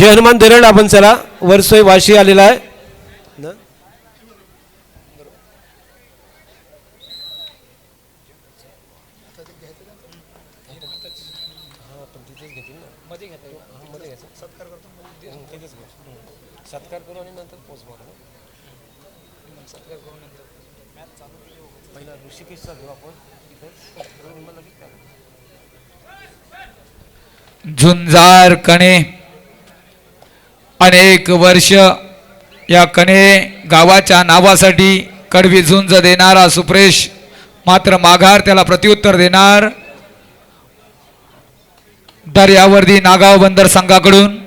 हे हनुमान धरण आपण चला वरसोय वाशी आलेला आहे झुंजार कणे अनेक वर्ष या कणे गावाच्या नावासाठी कडवी झुंज देणारा सुप्रेश मात्र माघार त्याला प्रत्युत्तर देणार. दर्यावर्दी नागाव बंदर संघाकडून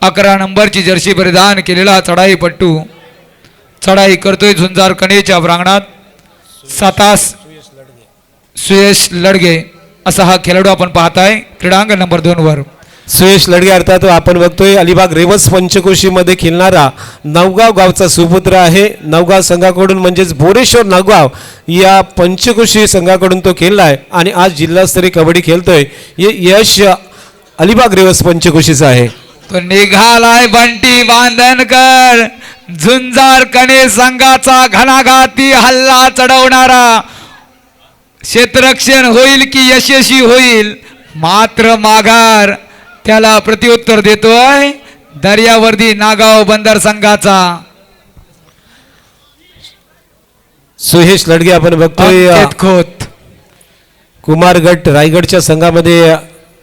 अकरा नंबरची जर्सी परिधान केलेला चढाई पट्टू चढाई करतोय झुंजार कणेच्या प्रांगणात. सातास सुयश लडगे. असा हा खेळाडू आपण पाहताय. क्रीडांगण नंबर दोन वर. सुयश लडगे अर्थात आपण बघतोय अलिबाग रेवस पंचकोशीमध्ये खेळणारा नवगाव गावचा सुपुत्र आहे. नवगाव संघाकडून म्हणजेच बोरेश्वर नवगाव या पंचकोशी संघाकडून तो खेळलाय आणि आज जिल्हास्तरीय कबड्डी खेळतोय. हे यश अलिबाग रेवस पंचकोशीचं आहे. तो निघालाय बंटी बांधनकर झुंजार कणे संघाचा घणाघाती हल्ला चढवणारा. क्षेत्ररक्षण होईल की यशस्वी होईल? मात्र माघार. त्याला प्रत्युत्तर देतोय दर्यावर्दी नागाव बंदर संघाचा. सुहेश लडगे आपण बघतोय अंकित खोत. कुमार गट रायगडच्या संघामध्ये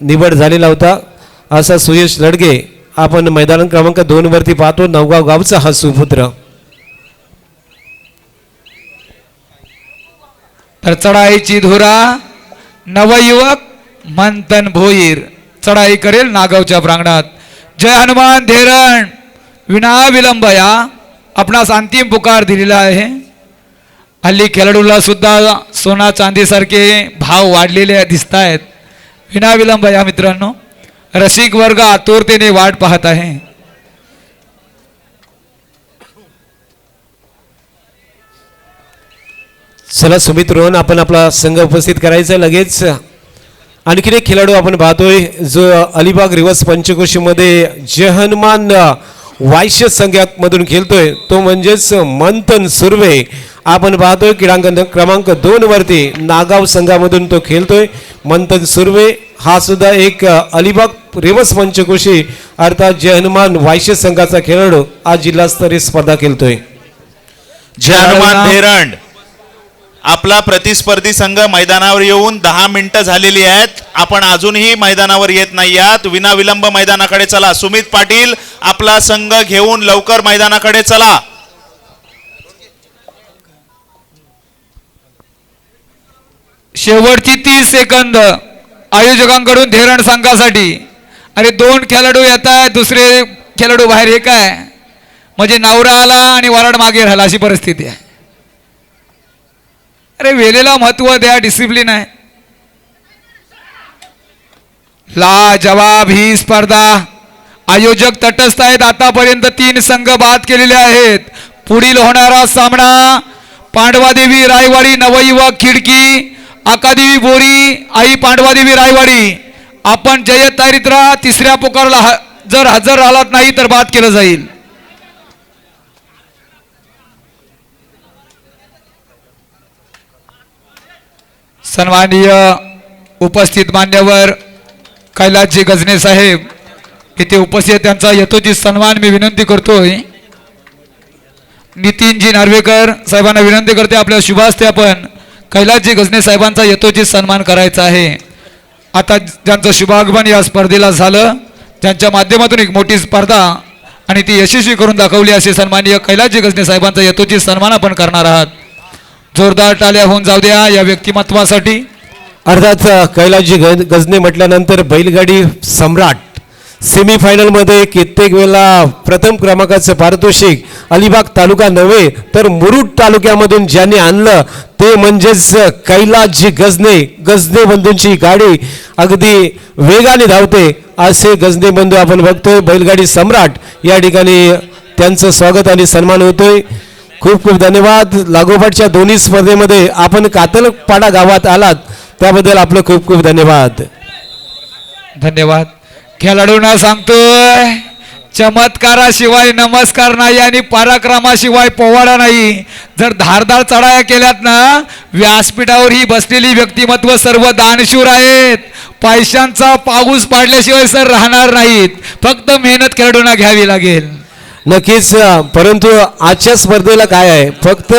निवड झालेला होता. असा सुयश लडगे आपण मैदान क्रमांक दोन वरती पाहतो नवगाव गावचा हा सुपुत्र. तर चढाईची धुरा नवयुवक मंथन भोईर. चढाई करेल नागावच्या प्रांगणात. जय हनुमान धेरण. विनाविलंब या. आपणास अंतिम पुकार दिलेला आहे. हल्ली खेळाडूला सुद्धा सोना चांदीसारखे भाव वाढलेले दिसत आहेत विनाविलंब या मित्रांनो. रसिक वर्ग आतुरतेने वाट पाहत आहे. चला सुमित रोहन आपण आपला संघ उपस्थित करायचा लगेच. आणखीन एक खेळाडू आपण पाहतोय जो अलिबाग रिवर्स पंचकोशीमध्ये जय हनुमान वायश्य संघामधून खेळतोय. तो म्हणजेच मंथन सुर्वे. आपण पाहतोय क्रीडांगण क्रमांक दोन वरती नागाव संघामधून तो खेळतोय. मंथन सुर्वे हा सुद्धा एक अलिबाग रिवर्स पंचकोशी अर्थात जय हनुमान वायश्य संघाचा खेळाडू. आज जिल्हास्तरीय स्पर्धा खेळतोय. जय हनुमान धेरंड आपला प्रतिस्पर्धी संघ मैदानावर येऊन दहा मिनिटं झालेली आहेत. आपण अजूनही मैदानावर येत नाही आहात. विनाविलंब मैदानाकडे चला. सुमित पाटील आपला संघ घेऊन लवकर मैदानाकडे चला. शेवटची तीस सेकंद आयोजकांकडून धेरण संघासाठी. अरे दोन खेळाडू येत आहेत दुसरे खेळाडू बाहेर एक काय म्हणजे नवरा आला आणि वराड मागे राहिला अशी परिस्थिती आहे. अरे वेळेला महत्त्व द्या डिसिप्लिन आहे. ला जवाब ही स्पर्धा. आयोजक तटस्थ आहेत आतापर्यंत तीन संघ बाद केलेले आहेत. पुढील होणारा सामना पांडवादेवी रायवाडी नवयुवक खिडकी आकादेवी बोरी आई पांडवादेवी रायवाडी. आपण जयत तारीत राहा तिसऱ्या पुकारला ह- जर हजर राहिलात नाही तर बाद केलं जाईल. सन्माननीय उपस्थित मान्यवर कैलासजी गजने साहेब इथे उपस्थित त्यांचा यथोचित सन्मान मी विनंती करतोय. नितीनजी नार्वेकर साहेबांना विनंती करते आपल्या शुभास्ते आपण. कैलासजी गजने साहेबांचा यथोचित सन्मान करायचा आहे. आता ज्यांचं शुभागमन या स्पर्धेला झालं ज्यांच्या माध्यमातून एक मोठी स्पर्धा आणि ती यशस्वी करून दाखवली असे सन्माननीय कैलासजी गजने साहेबांचा यथोचित सन्मान आपण करणार आहात. जोरदार टाल्या होऊन जाऊ द्या या व्यक्तिमत्वासाठी. अर्थात कैलासजी गज गजने म्हटल्यानंतर बैलगाडी सम्राट. सेमीफायनलमध्ये कित्येक वेळेला प्रथम क्रमांकाचं पारितोषिक अलिबाग तालुका नव्हे तर मुरुड तालुक्यामधून ज्याने आणलं ते म्हणजेच कैलासजी गजने गजने बंधूंची गाडी अगदी वेगाने धावते. असे गजने बंधू आपण बघतोय बैलगाडी सम्राट. या ठिकाणी त्यांचं स्वागत आणि सन्मान होतोय. खूप खूप धन्यवाद. लागोपाठच्या दोन्ही स्पर्धेमध्ये आपण कातलपाडा गावात आलात. त्याबद्दल आपलं खूप खूप धन्यवाद. धन्यवाद. खेळाडूंना सांगतोय चमत्काराशिवाय नमस्कार नाही आणि पराक्रमाशिवाय पोवाडा नाही. जर धारदार चढाया केल्यात ना व्यासपीठावर ही बसलेली व्यक्तिमत्व सर्व दानशूर आहेत. पैशांचा पाऊस पाडल्याशिवाय सर राहणार नाहीत. फक्त मेहनत खेळाडूंना घ्यावी लागेल. नक्कीच परंतु आजच्या स्पर्धेला काय आहे? फक्त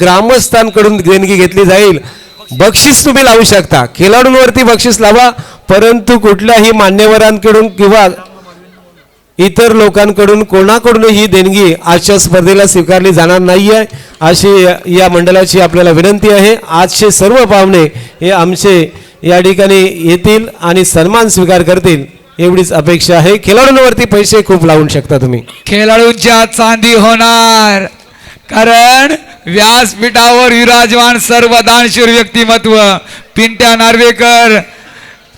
ग्रामस्थांकडून देणगी घेतली जाईल. बक्षीस तुम्ही लावू शकता. खेळाडूंवरती बक्षीस लावा परंतु कुठल्याही मान्यवरांकडून किंवा इतर लोकांकडून कोणाकडून ही देणगी आजच्या स्पर्धेला स्वीकारली जाणार नाही आहे अशी या मंडळाची आपल्याला विनंती आहे. आजचे सर्व पाहुणे हे आमचे या ठिकाणी येतील आणि सन्मान स्वीकार करतील. एवढीच अपेक्षा आहे. खेळाडूंवरती पैसे खूप लावून शकता तुम्ही. खेळाडूंच्या चांदी होणार. कारण व्यासपीठावर विराजमान सर्व दानशूर व्यक्तिमत्व पिंट्या नार्वेकर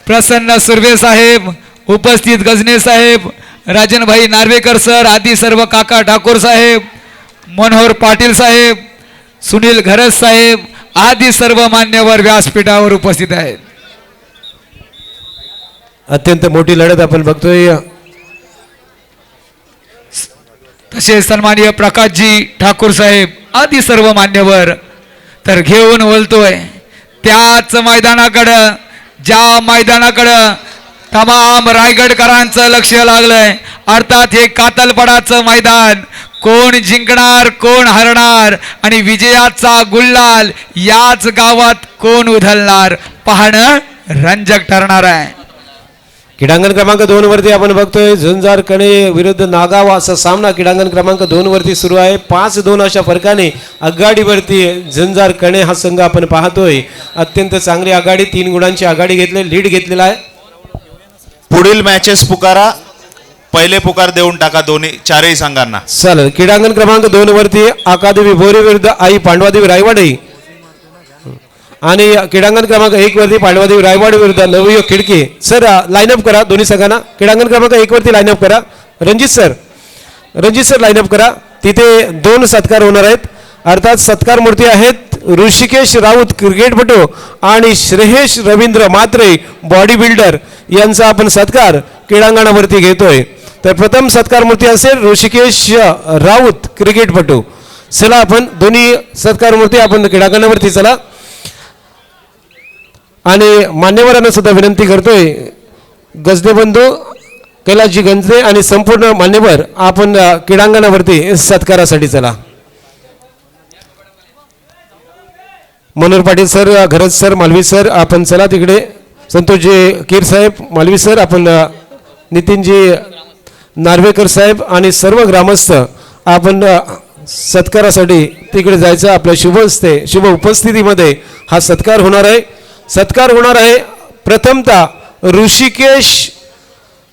प्रसन्न सुर्वे साहेब उपस्थित गजने साहेब राजनभाई नार्वेकर सर आदी सर्व काका ठाकूर साहेब मनोहर पाटील साहेब सुनील घरस साहेब आदी सर्व मान्यवर व्यासपीठावर उपस्थित आहेत. अत्यंत मोठी लढत आपण बघतोय. तसेच सन्माननीय प्रकाशजी ठाकूर साहेब आदी सर्व मान्यवर तर घेऊन बोलतोय त्याच मैदानाकडं ज्या मैदानाकडं तमाम रायगडकरांचं लक्ष लागलंय अर्थात हे कातलपडाचं मैदान कोण जिंकणार कोण हरणार आणि विजयाचा गुल्लाल याच गावात कोण उधलणार पाहणं रंजक ठरणार आहे. क्रीडांगण क्रमांक दोन वरती आपण बघतोय झुंजार कणे विरुद्ध नागाव असा सामना क्रीडांगण क्रमांक दोन वरती सुरू आहे. पाच दोन अशा फरकाने आघाडीवरती झुंजार कणे हा संघ आपण पाहतोय. अत्यंत चांगली आघाडी तीन गुणांची आघाडी घेतली लीड घेतलेला आहे. पुढील मॅचेस पुकारा पहिले पुकार देऊन टाका दोन्ही चारही संघांना. चालेल. क्रीडांगण क्रमांक दोन वरती अकादेवी बोरी विरुद्ध आई पांडवादेवी रायवाडी. आणि क्रीडांगण क्रमांक एक वरती पाडवादेवी रायवाड विरुद्ध नवयुग खिडकी. सर लाईनअप करा दोन्ही संघांना. क्रीडांगण क्रमांक एक वरती लाईनअप करा. Ranjit sir Ranjit sir lineup करा. तिथे दोन सत्कार होणार आहेत. अर्थात सत्कार मूर्ती आहेत ऋषिकेश राऊत क्रिकेटपटू आणि श्रेयश रवींद्र मात्रे बॉडी बिल्डर यांचा आपण सत्कार क्रीडांगणावरती घेतोय. तर प्रथम सत्कार मूर्ती असेल ऋषिकेश राऊत क्रिकेटपटू. चला आपण दोन्ही सत्कार मूर्ती आपण क्रीडांगणावरती चला. आणि मान्यवरांना सुद्धा विनंती करतोय गजदे बंधू कैलासजी गंजले आणि संपूर्ण मान्यवर आपण क्रीडांगणावरती सत्कारासाठी चला. मनोहर पाटील सर अ, घरज सर मालवी सर आपण चला तिकडे. संतोषजी कीर साहेब मालवी सर आपण नितीनजी नार्वेकर साहेब आणि सर्व ग्रामस्थ आपण सत्कारासाठी तिकडे जायचं. आपल्या शुभ असते शुभ उपस्थितीमध्ये हा सत्कार होणार आहे. सत्कार होणार आहे. प्रथमतः ऋषिकेश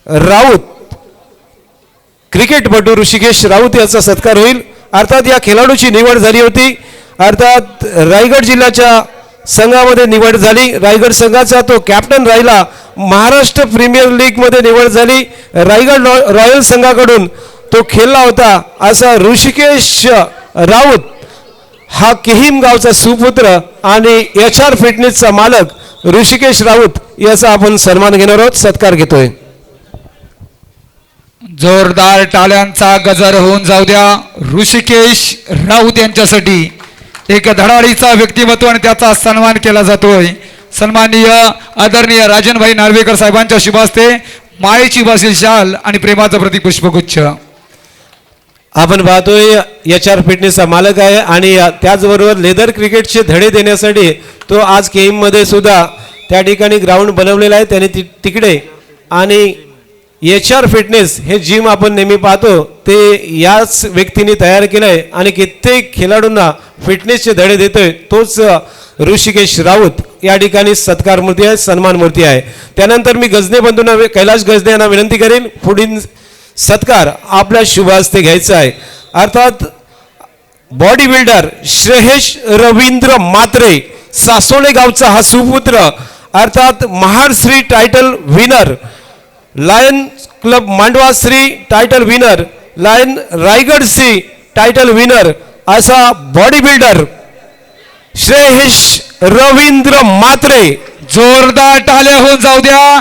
राऊत क्रिकेटपटू ऋषिकेश राऊत याचा सत्कार होईल. अर्थात या खेळाडूची निवड झाली होती. अर्थात रायगड जिल्ह्याच्या संघामध्ये निवड झाली. रायगड संघाचा तो कॅप्टन राहिला. महाराष्ट्र प्रीमियर लीगमध्ये निवड झाली. रायगड रॉ- रॉयल संघाकडून तो खेळला होता. असा ऋषिकेश राऊत हा किहीम गावचा सुपुत्र आणि एच आर फिटनेसचा मालक ऋषिकेश राऊत याचा आपण सन्मान घेणार आहोत. सत्कार घेतोय. जोरदार टाळ्यांचा गजर होऊन जाऊ द्या. ऋषिकेश राऊत यांच्यासाठी एक धडाडीचा व्यक्तिमत्व आणि त्याचा सन्मान केला जातोय. सन्माननीय आदरणीय राजनभाई नार्वेकर साहेबांच्या शुभास्ते मायेची बासील शाल आणि प्रेमाचं प्रतीक पुष्पगुच्छ. आपण पाहतोय एच आर फिटनेसचा मालक आहे आणि त्याचबरोबर लेदर क्रिकेटचे धडे देण्यासाठी तो आज केईममध्ये सुद्धा त्या ठिकाणी ग्राउंड बनवलेला आहे. त्याने ति तिकडे आणि एच आर फिटनेस हे जिम आपण नेहमी पाहतो. ते याच व्यक्तीने तयार केलं आहे आणि कित्येक खेळाडूंना फिटनेसचे धडे देतोय. तोच ऋषिकेश राऊत या ठिकाणी सत्कार मूर्ती आहे सन्मान मूर्ती आहे. त्यानंतर मी गजने बंधूंना कैलाश गजने यांना विनंती करेन. पुढील सत्कार आपल्या शुभ हस्ते घ्यायचा आहे. अर्थात बॉडी बिल्डर श्रेयश रवींद्र मात्रे सासोळे गावचा हा सुपुत्र अर्थात Maharashri title winner lion club Mandwa Shri title winner lion Raigad Shri title winner असा बॉडी बिल्डर श्रेयश रवींद्र मात्रे जोरदार टाळ्या होऊन जाऊ द्या.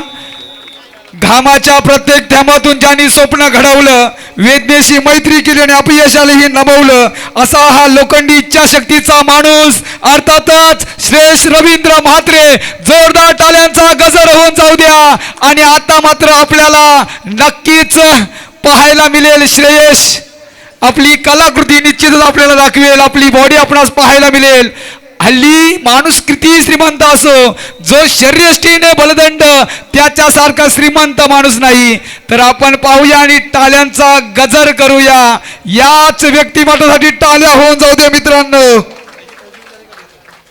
घामाच्या प्रत्येक थेंबातून ज्यांनी स्वप्न घडवलं वेदनेशी मैत्री केली आणि अपयशालाही नमवलं असा हा लोखंडी इच्छाशक्तीचा माणूस अर्थातच श्रेष रवींद्र म्हात्रे जोरदार टाल्यांचा गजर होऊन जाऊ द्या. आणि आता मात्र आपल्याला नक्कीच पाहायला मिळेल श्रेयश आपली कलाकृती निश्चितच आपल्याला दाखवेल आपली बॉडी आपणास पाहायला मिळेल. हल्ली माणूस किती श्रीमंत असो जो शरीरष्टीने बलदंड त्याच्यासारखा श्रीमंत माणूस नाही. तर आपण पाहूया आणि टाळ्यांचा गजर करूया. याच व्यक्तिमत्वासाठी टाळ्या होऊन जाऊ दे मित्रांनो.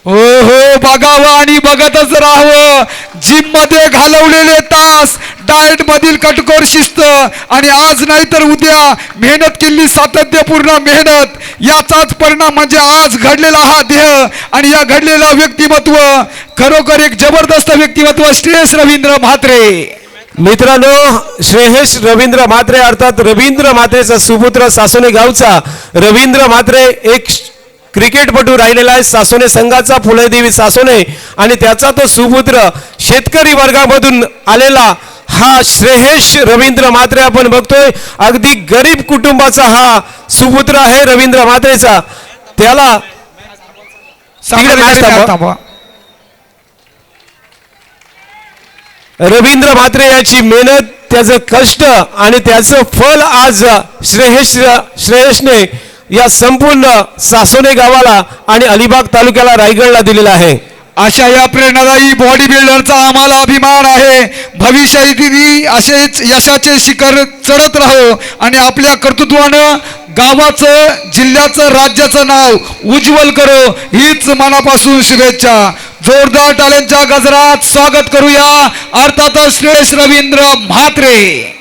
हो हो बघावं आणि बघतच राहावं. जिममध्ये घालवलेले तास डाएट मधील कटकोर शिस्त. आणि आज नाही तर उद्या मेहनत केली सातत्यपूर्ण मेहनत. याचाच परिणाम म्हणजे आज घडलेला हा देह आणि या घडलेला व्यक्तिमत्व. खरोखर एक जबरदस्त व्यक्तिमत्व श्रेयस रवींद्र म्हात्रे. मित्रांनो श्रेयश रवींद्र म्हात्रे अर्थात रवींद्र म्हात्रेचा सुपुत्र सासोने गावचा रवींद्र म्हात्रे एक क्रिकेटपटू राहिलेला आहे सासोने संघाचा फुलदेवी सासोने. आणि त्याचा तो सुपुत्र शेतकरी वर्गामधून आलेला हा श्रेयश रवींद्र म्हात्रे आपण बघतोय. अगदी गरीब कुटुंबाचा हा सुपुत्र आहे रवींद्र म्हात्रेचा. त्याला. रवींद्र म्हात्रे याची मेहनत त्याचं कष्ट आणि त्याचं फल आज श्रेयश श्रेयशने या संपूर्ण सासोने गावाला आणि अलिबाग तालुक्याला रायगडला दिलेला आहे. अशा या प्रेरणादायी बॉडी बिल्डरचा आम्हाला अभिमान आहे. भविष्यातही असेच यशाचे शिखर चढत राहो आणि आपल्या कर्तृत्वानं गावाचं जिल्ह्याचं राज्याचं नाव उज्ज्वल करो. हीच मनापासून शुभेच्छा. जोरदार टाळ्यांच्या गजरात स्वागत करूया. अर्थातच श्रेष्ठ रवींद्र म्हात्रे.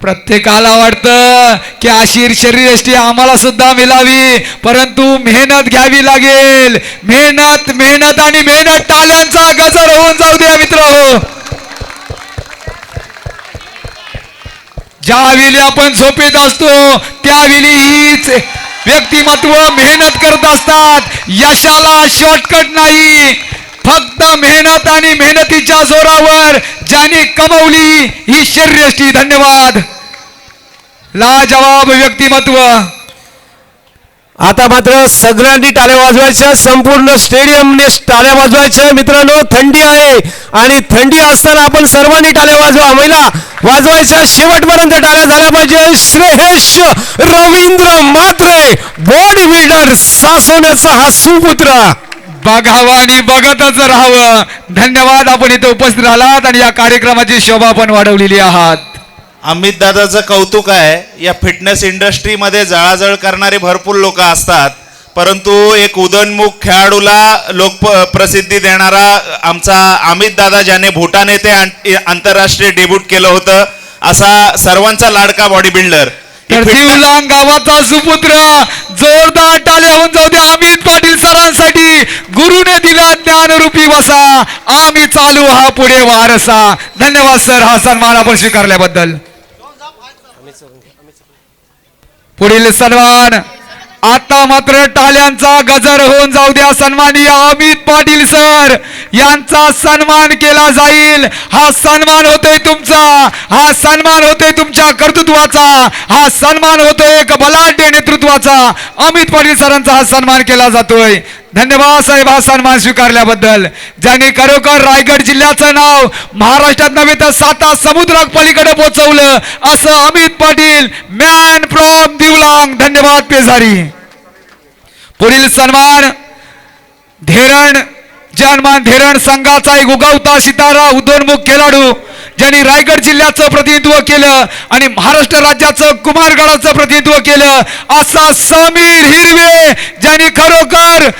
प्रत्येकाला वाटतं की अशीर शरीरयष्टी आम्हाला सुद्धा मिळावी परंतु मेहनत घ्यावी लागेल. मेहनत मेहनत आणि मेहनत टाळ्यांचा गजर होऊन जाऊ द्या मित्र. हो ज्यावेळी आपण झोपेत असतो त्यावेळी हीच व्यक्तिमत्व मेहनत करत असतात. यशाला शॉर्टकट नाही. फक्त मेहनत आणि मेहनतीच्या जोरावर ज्याने कमवली ही शर्यष्टी धन्यवाद. लाजवाब व्यक्तिमत्व. आता मात्र सगळ्यांनी टाळ्या वाजवायच्या संपूर्ण स्टेडियमने टाळ्या वाजवायच्या. मित्रांनो थंडी आहे आणि थंडी असताना आपण सर्वांनी टाळ्या वाजवा. महिला वाजवायच्या शेवटपर्यंत टाळ्या झाल्या पाहिजे. श्रेयश रवींद्र मात्रे बॉडी बिल्डर सासवण्याचा हा सुपुत्र. बघावं आणि बघतच राहावं. धन्यवाद आपण इथे उपस्थित राहिलात आणि या कार्यक्रमाची शोभा पण वाढवलेली आहात. अमित दादाचं कौतुक आहे या फिटनेस इंडस्ट्रीमध्ये जळाजळ करणारे भरपूर लोक असतात परंतु एक उदयनमुख खेळाडूला लोक प्रसिद्धी देणारा आमचा अमित दादा ज्याने भूटान येथे आं- आंतरराष्ट्रीय डेब्यूट केलं होतं असा सर्वांचा लाडका बॉडी बिल्डर तर गावाचा सुपुत्र जोरदार टाळ्या होऊन जाऊ द्या. अमित पाटील सरांसाठी गुरुने दिला ज्ञानरूपी वसा. आम्ही चालू हा पुढे वारसा. धन्यवाद सर. हा सन्मान आपण स्वीकारल्याबद्दल. पुढील सन्मान. आता मात्र टाळ्यांचा गजर होऊन जाऊ द्या. सन्माननीय अमित पाटील सर यांचा सन्मान केला जाईल. हा सन्मान होतोय तुमचा. हा सन्मान होतोय तुमच्या कर्तृत्वाचा. हा सन्मान होतोय एक बलाढ्य नेतृत्वाचा. अमित पाटील सरांचा हा सन्मान केला जातोय. धन्यवाद साहेब हा सन्मान स्वीकारल्याबद्दल. ज्यांनी खरोखर रायगड जिल्ह्याचं नाव महाराष्ट्रात नव्हे तर साता समुद्रात पलीकडे पोहोचवलं असं अमित पाटील मॅन फ्रॉम दिवलांग. धन्यवाद पेझारी पुढील सन्मान धेरण जनमान धेरण संघाचा एक उगवता सितारा उदोन्मुख खेळाडू ज्यांनी रायगड जिल्ह्याचं प्रतिनिधित्व केलं आणि महाराष्ट्र राज्याचं कुमारगडाचं प्रतिनिधित्व केलं असा समीर हिरवे ज्यांनी खरोखर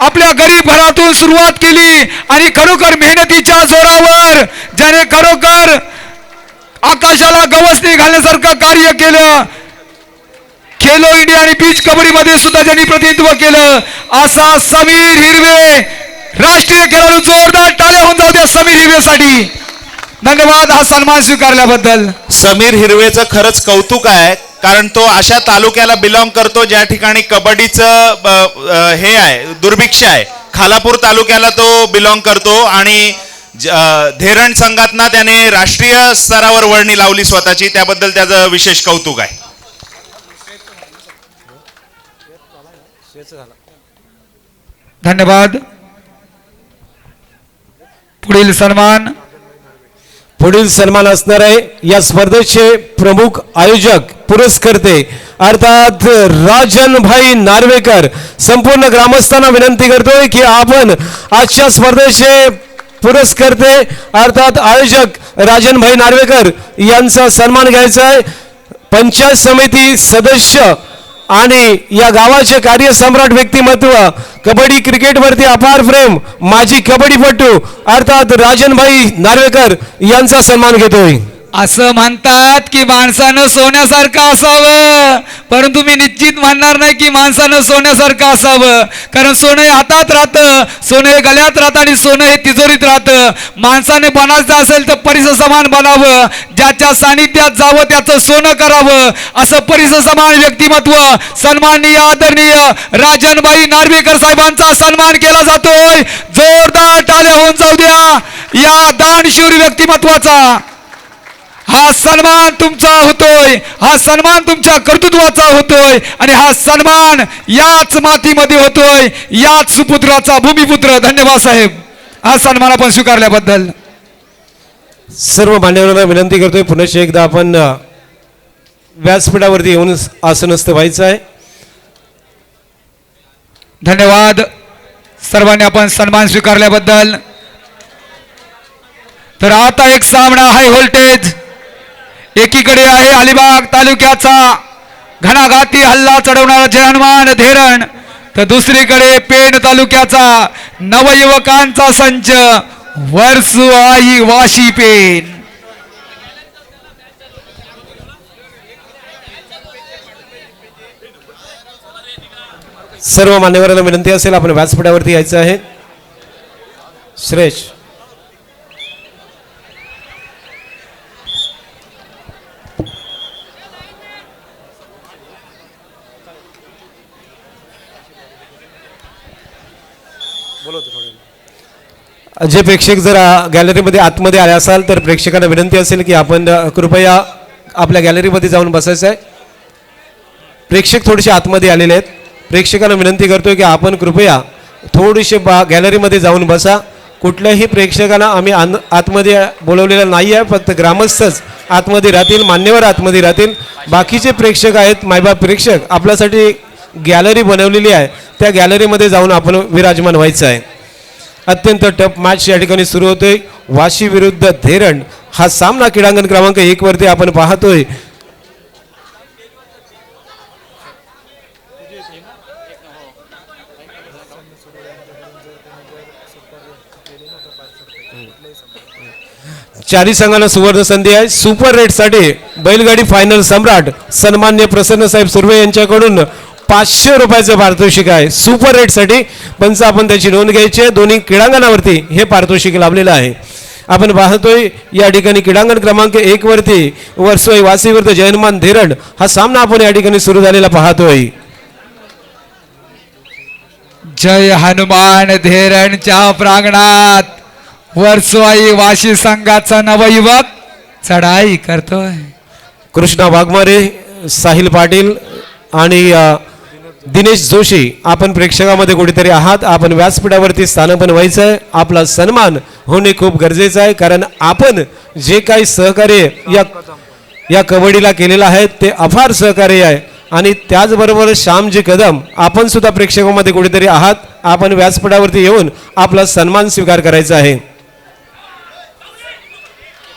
आपल्या गरीब घरातून सुरुवात केली आणि खरोखर मेहनतीच्या जोरावर ज्याने खरोखर आकाशाला गवसणी घालण्यासारखं कार्य केलं खेलो इंडिया आणि बीच कबड्डी मध्ये सुद्धा ज्यांनी प्रतिनिधित्व केलं असा समीर हिरवे राष्ट्रीय खेळाडू जोरदार टाळ्या होऊन जाऊ द्या समीर हिरवेसाठी. धन्यवाद हा सन्मान स्वीकारल्याबद्दल. समीर हिरवेचं खरंच कौतुक आहे. कारण तो अशा तालुक्याला बिलॉंग करतो ज्या ठिकाणी कबड्डीचं हे आहे दुर्भिक्ष आहे. खालापूर तालुक्याला तो बिलॉंग करतो आणि धेरण संघातना त्याने राष्ट्रीय स्तरावर वर्णी लावली स्वतःची त्याबद्दल त्याचं विशेष कौतुक आहे. धन्यवाद. पुढील सन्मान. पुढील सन्मान असणार आहे या स्पर्धेचे प्रमुख आयोजक पुरस्कर्ते. अर्थात राजन भाई नार्वेकर संपूर्ण ग्रामस्थांना विनंती करतोय की आपण आजच्या स्पर्धेचे पुरस्कर्ते अर्थात आयोजक राजन भाई नार्वेकर यांचा सन्मान घ्यायचा आहे. पंचायत समिती सदस्य आणि या गावाचे कार्यसम्राट व्यक्तिमत्व कबड्डी क्रिकेटवरती अपार प्रेम माजी कबड्डीपटू अर्थात राजनभाई नार्वेकर यांचा सन्मान घेतोय. असं म्हणतात की माणसानं सोन्यासारखं असावं. परंतु मी निश्चित म्हणणार नाही की माणसानं सोन्यासारखं असावं. कारण सोनं हे हातात राहतं सोनं हे गळ्यात राहतं आणि सोनं हे तिजोरीत राहतं. माणसाने बनायचं असेल तर परिसर समान बनावं. ज्याच्या सानिध्यात जावं त्याचं सोनं करावं. असं परिसर समान व्यक्तिमत्व सन्माननीय आदरणीय राजनबाई नार्वेकर साहेबांचा सन्मान केला जातोय. जोरदार टाळ्या होऊन जाऊ द्या. या दानशूर व्यक्तिमत्वाचा. हा सन्मान तुमचा होतोय. हा सन्मान तुमच्या कर्तृत्वाचा होतोय. आणि हा सन्मान याच मातीमध्ये होतोय. याच सुपुत्राचा भूमिपुत्र. धन्यवाद साहेब. हा सन्मान आपण स्वीकारल्याबद्दल. सर्व मान्यवरांना विनंती करतोय. पुनश्च एकदा आपण व्यासपीठावरती येऊन आसनस्थ व्हायचं आहे. धन्यवाद. सर्वांनी आपण सन्मान स्वीकारल्याबद्दल. तर आता एक सामना हाय व्होल्टेज एकीकडे आहे अलिबाग तालुक्याचा घणाघाती हल्ला चढवणारा जय हनुमान धेरण तर दुसरीकडे पेण तालुक्याचा नवयुवकांचा संच वर्सु आई वाशी पेन सर्व मान्यवरांना विनंती असेल आपण व्यासपीठावरती यायचं आहे. श्रेष्ठ. जे प्रेक्षक जर गॅलरीमध्ये आतमध्ये आले असाल तर प्रेक्षकांना विनंती असेल की आपण कृपया आपल्या गॅलरीमध्ये जाऊन बसायचं आहे. प्रेक्षक थोडेसे आतमध्ये आलेले आहेत. प्रेक्षकांना विनंती करतोय की आपण कृपया थोडेसे बा गॅलरीमध्ये जाऊन बसा. कुठल्याही प्रेक्षकांना आम्ही आन आतमध्ये बोलवलेलं नाही आहे फक्त ग्रामस्थच आतमध्ये राहतील मान्यवर आतमध्ये राहतील. बाकीचे प्रेक्षक आहेत मायबाप प्रेक्षक आपल्यासाठी गॅलरी बनवलेली आहे. त्या गॅलरीमध्ये जाऊन आपण विराजमान व्हायचं आहे. अत्यंत टप मॅच या ठिकाणी सुरू होतोय. वाशी विरुद्ध धेरण हा सामना क्रीडांगण क्रमांक एक वरती आपण पाहतोय. चारी संघाला सुवर्ण संधी आहे. सुपर रेटसाठी बैलगाडी फायनल सम्राट सन्मान्य प्रसन्न साहेब सुर्वे यांच्याकडून पाचशे रुपयाचं पारितोषिक आहे. सुपर रेटसाठी पंच आपण त्याची नोंद घ्यायची आहे. दोन्ही क्रीडांगणावरती हे पारितोषिक लाभलेलं आहे. आपण पाहतोय या ठिकाणी क्रीडांगण क्रमांक एक वरती वर्सोई वासीविरुद्ध जयनमान धेरड हा सामना आपण या ठिकाणी सुरू झालेला पाहतोय. जय हनुमान धेरणच्या प्रांगणात वर्सवाई वाशी संघाचा नवयुवक चढाई करतोय. कृष्णा वाघमारे साहिल पाटील आणि दिनेश जोशी आपण प्रेक्षकामध्ये कुठेतरी आहात. आपण व्यासपीठावरती स्थानापन्न व्हायचं आहे. आपला सन्मान होणे खूप गरजेचं आहे. कारण आपण जे काही सहकार्य या या कबड्डीला केलेलं आहे ते अफार सहकार्य आहे. आणि त्याचबरोबर श्यामजी कदम आपण सुद्धा प्रेक्षकामध्ये कुठेतरी आहात. आपण व्यासपीठावरती येऊन आपला सन्मान स्वीकार करायचा आहे.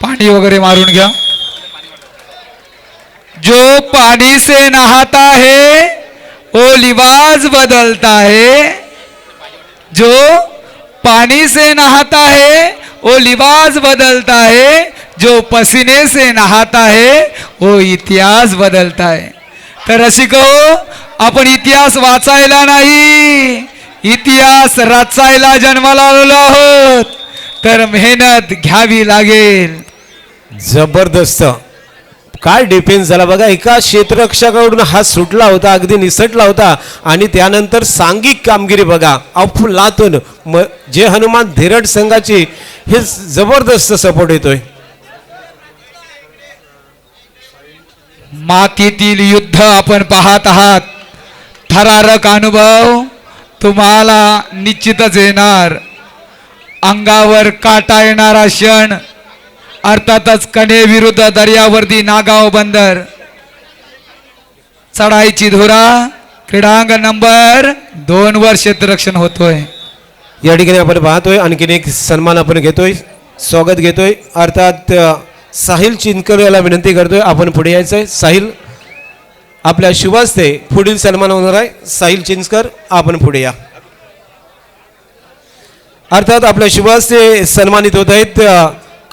पाणी वगैरे मारून घ्या. जो पाणी से नहाता है वो लिबास बदलता है। जो पानी से नहाता है वो लिबास बदलता है। जो पसीने से नहाता है वो इतिहास बदलता है। तर रसिको आपण इतिहास वाचायला नाही इतिहास रचायला जन्माला आलेलो आहोत तर मेहनत घ्यावी लागेल. जबरदस्त. काय डिफेन्स झाला? बघा एका क्षेत्ररक्षकाकडून हा सुटला होता अगदी निसटला होता. आणि त्यानंतर सांघिक कामगिरी बघा अफलातून. म जे हनुमान धीरड संघाची हे जबरदस्त सपोर्ट येतोय. मातीतील युद्ध आपण पाहत आहात. थरारक अनुभव तुम्हाला निश्चितच येणार. अंगावर काटा येणारा क्षण अर्थातच कणे विरुद्ध दर्यावर्दी नागाव बंदर. चढाईची धुरा क्रीडांगण नंबर दोन वर क्षेत्ररक्षण होतोय. या ठिकाणी आपण पाहतोय आणखीन एक सन्मान आपण घेतोय स्वागत घेतोय. अर्थात साहिल चिनकर याला विनंती करतोय आपण पुढे यायचं आहे साहिल आपल्या शुभास्ते पुढील सन्मान होणार आहे. साहिल चिंचकर आपण पुढे या. अर्थात आपल्या शुभास्ते सन्मानित होत आहेत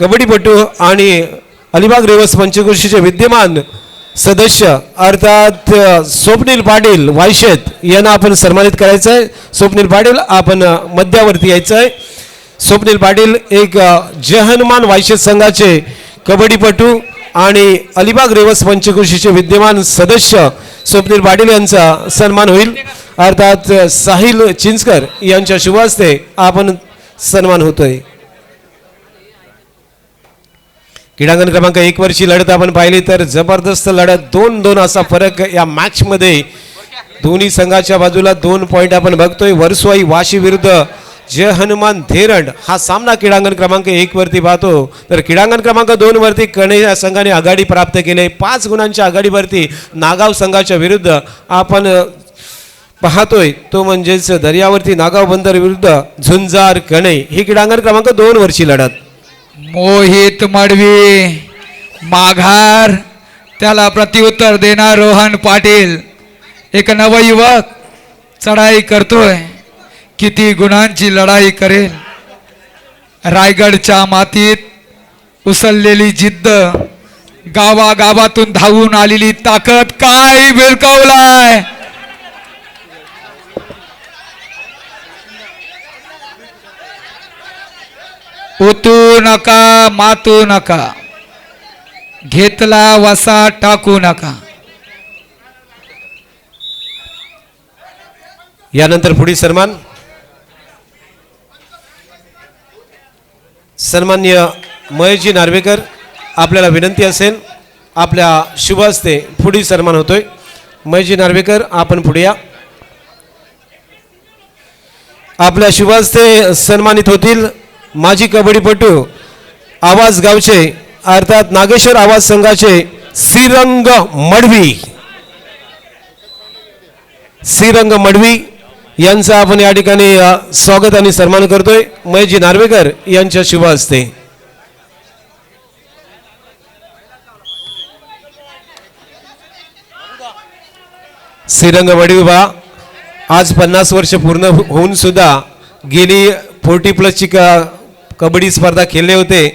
कबड्डीपटू आणि अलिबाग रेवस पंचकृषीचे विद्यमान सदस्य अर्थात स्वप्नील पाटील वायशेत यांना आपण सन्मानित करायचं आहे स्वप्नील पाटील आपण मध्यावरती यायचं आहे स्वप्नील पाटील एक अ, वायशेत संघाचे कबड्डीपटू आणि अलिबाग रेवस पंचकृषीचे विद्यमान सदस्य स्वप्नील पाटील यांचा सन्मान होईल. अर्थात साहिल चिंचकर यांच्या शुभास्ते आपण सन्मान होतोय. क्रीडांगण क्रमांक एक वरची लढत आपण पाहिली तर जबरदस्त लढत दोन दोन असा फरक या मॅचमध्ये दोन्ही संघाच्या बाजूला दोन पॉईंट आपण बघतोय. वरसवाई वाशी विरुद्ध जय हनुमान धेरंड हा सामना क्रीडांगण क्रमांक एक वरती पाहतो. तर क्रीडांगण क्रमांक दोन वरती कणे या संघाने आघाडी प्राप्त केली. पाच गुणांच्या आघाडीवरती नागाव संघाच्या विरुद्ध आपण पाहतोय. तो म्हणजेच दर्यावरती नागाव बंदर विरुद्ध झुंजार कणे. ही क्रीडांगण क्रमांक दोन वरची लढत. मोहित मडवी माघार त्याला प्रत्युत्तर देणार रोहन पाटील. एक नवयुवक चढाई करतोय. किती गुणांची लढाई करेल. रायगडच्या मातीत उसललेली जिद्द गावागावातून धावून आलेली ताकद काय बिलकवलाय उतू नका मातू नका. घेतला वसा टाकू नका. यानंतर पुढील सन्मान. सन्मान्य महेशजी नार्वेकर आपल्याला विनंती असेल आपल्या शुभ हस्ते पुढील सन्मान होतोय. महेशजी नार्वेकर आपण पुढे या. आपल्या शुभ हस्ते सन्मानित होतील माजी कबड्डीपटू आवाज गावचे अर्थात नागेश्वर आवाज संघाचे श्रीरंग मडवी. श्रीरंग मडवी यांचं आपण या ठिकाणी स्वागत आणि सन्मान करतोय. मयजी नार्वेकर यांच्या शुभ असते श्रीरंग मडवी बा आज पन्नास वर्ष पूर्ण होऊन सुद्धा गेली फोर्टी प्लसची का कबड्डी स्पर्धा खेळले होते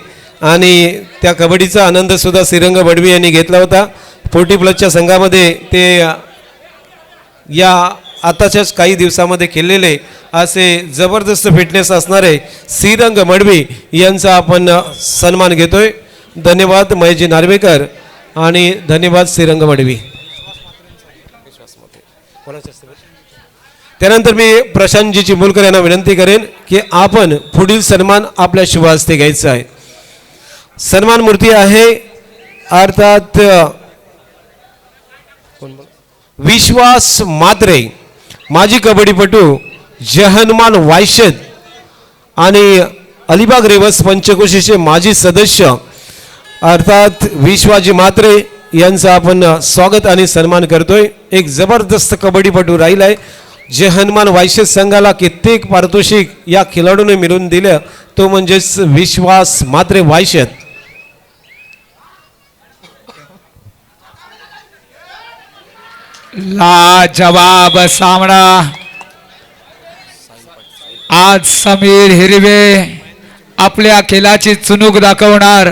आणि त्या कबड्डीचा आनंदसुद्धा श्रीरंग मडवी यांनी घेतला होता. फोर्टी प्लसच्या संघामध्ये ते या आताच्याच काही दिवसामध्ये खेळलेले असे जबरदस्त फिटनेस असणारे श्रीरंग मडवी यांचा आपण सन्मान घेतोय. धन्यवाद महेशजी नार्वेकर आणि धन्यवाद श्रीरंग मडवी त्यानंतर मी प्रशांतजी चिमुलकर यांना विनंती करेन की आपण पुढील सन्मान आपल्या शुभहस्ते घ्यायचा आहे. सन्मान मूर्ती आहे अर्थात विश्वास मात्रे माजी कबड्डीपटू जहनमान वायशद आणि अलिबाग रेवस पंचकोशीचे माजी सदस्य अर्थात विश्वाजी मात्रे यांचं आपण स्वागत आणि सन्मान करतोय. एक जबरदस्त कबड्डीपटू राहिला आहे जे हनुमान वायशद संघाला कित्येक पारितोषिक या खेळाडूने मिळवून दिलं तो म्हणजेच विश्वास मात्रे वायशद ला जवाब सामना. आज समीर हिरवे आपल्या खेळाची चुनूक दाखवणार.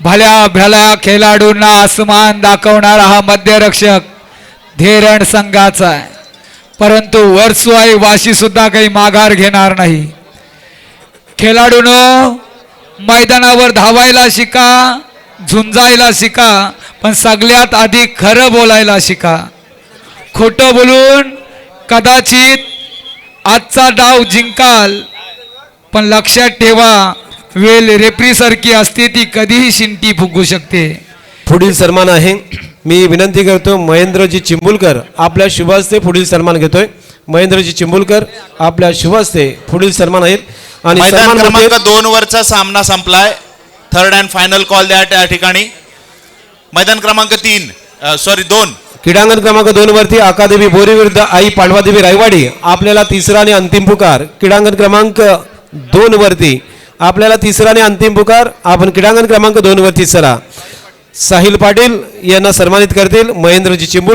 भल्या भल्या खेळाडूंना आसमान दाखवणारा हा मध्यरक्षक धेरण संघाचा आहे. परंतु वर्सवाई वाशी सुद्धा काही माघार घेणार नाही. खेळाडूनं मैदानावर धावायला शिका झुंजायला शिका पण सगळ्यात आधी खरं बोलायला शिका. खोटं बोलून कदाचित आजचा डाव जिंकाल पण लक्षात ठेवा वेल रेफरीसारखी असते ती कधीही शिंटी फुगू शकते. पुढील सन्मान आहे. मी विनंती करतो महेंद्रजी चिंबुलकर आपल्या शुभहस्ते पुढील सन्मान घेतोय. महेंद्रजी चिंबुलकर आपल्या शुभहस्ते पुढील सन्मान आहेत. आणि मैदान सन्मान क्रमांक दोन वरचा सामना संपलाय. थर्ड अँड फायनल कॉल द्या त्या ठिकाणी. मैदान क्रमांक तीन सॉरी दोन. क्रीडांगण क्रमांक दोन वरती आकादेवी बोरी विरुद्ध आई पांडवादेवी रायवाडी. आपल्याला तिसरा आणि अंतिम पुकार. क्रीडांगण क्रमांक दोन वरती. आपल्याला तिसरा आणि अंतिम पुकार. आपण क्रीडांगण क्रमांक दोन वरती चला. साहिल पाटील यांना सन्मानित करतील महेंद्रजी चिंबुल